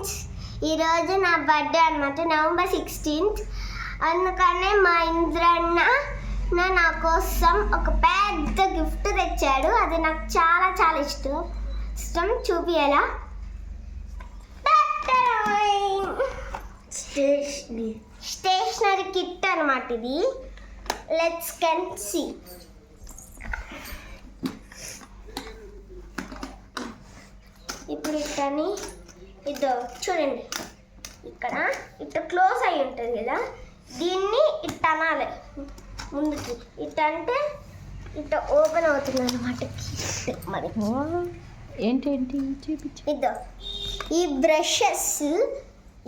Friends ఈరోజు నా birthday అనమాట నవంబర్ సిక్స్టీన్త్ అందుకనే మా ఇంద్రన్న నా కోసం ఒక పెద్ద గిఫ్ట్ తెచ్చాడు. అది నాకు చాలా చాలా ఇష్టం. ఇష్టం చూపియాలా స్టేషనరీ స్టేషనరీ కిట్ అనమాట ఇది. లెట్స్ కెన్ సి ఇప్పుడు ఇట్టని ఇదో చూడండి. ఇక్కడ ఇట్ట క్లోజ్ అయి ఉంటుంది కదా దీన్ని ఇట్ట అనాలి. ముందుకి. ఇట్ట అంటే ఇట్ట ఓపెన్ అవుతుంది అనమాట మరి ఏంటేంటి? చూపించు. ఇదో. ఈ బ్రషెస్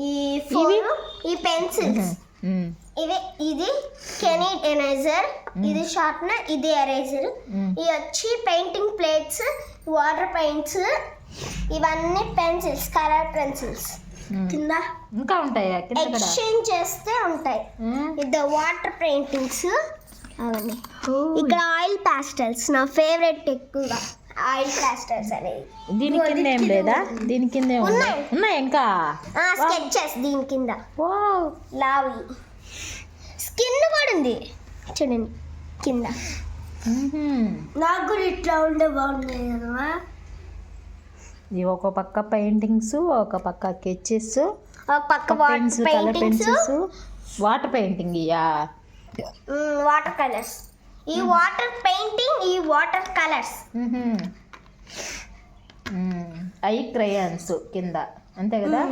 ఈ ఫోన్ ఈ పెన్సిల్స్. ఇవి ఇది కెనీడ్ ఎరేజర్ ఇది షార్ప్నర్ ఇది ఎరేజర్. ఇవి వచ్చి పెయింటింగ్ ప్లేట్స్ వాటర్ పెయింట్స్ ఇవన్నీ పెన్సిల్స్ కలర్ పెన్సిల్స్. కింద ఇంకా ఉంటాయా? ఎక్స్చేంజ్ చేస్తే ఉంటాయి. ఇది వాటర్ పెయింటింగ్స్. అవన్నీ ఇక్కడ ఆయిల్ పాస్టల్స్ నా ఫేవరెట్ ఎక్కువగా ఆయిల్ పాస్టల్స్ అనేవి. దీని కింద ఏం లేదా? దీని కింద ఉన్నాయి. ఇంకా? స్కెచెస్ దీని కింద. లావి. స్కిన్ కూడా ఉంది. చూడండి. కింద. నాకు కూడా ఇట్లా ఉండే బాగుంది కదా ఇవి ఒక పక్క పెయింటింగ్స్ ఒక పక్క స్కెచెస్ ఒక పక్క కలర్ పెన్సిల్స్. వాటర్ పెయింటింగ్ ఇయా వాటర్ కలర్స్. ఈ వాటర్ పెయింటింగ్ ఈ వాటర్ కలర్స్. ఐ క్రయాన్స్ కింద. అంతే కదా?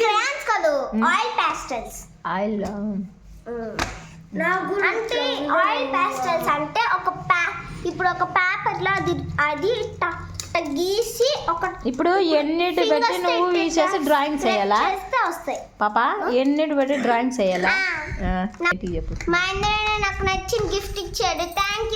గ్రాండ్స్ కాదు ఆయిల్ పాస్టల్స్ ఆయిల్ అంటే ఆయిల్ పాస్టల్స్ అంటే ఒక ప్యా ఇప్పుడు ఒక పేపర్లో అది అది గీసి ఒక ఇప్పుడు ఎన్నిటి బట్టి నువ్వు press వేయాలా చేస్తే వస్తాయి. పాప ఎన్నిటి బట్టి ఏంటి చెప్పు. మా అన్నయ్య నాకు నచ్చిన గిఫ్ట్ ఇచ్చాడు. థ్యాంక్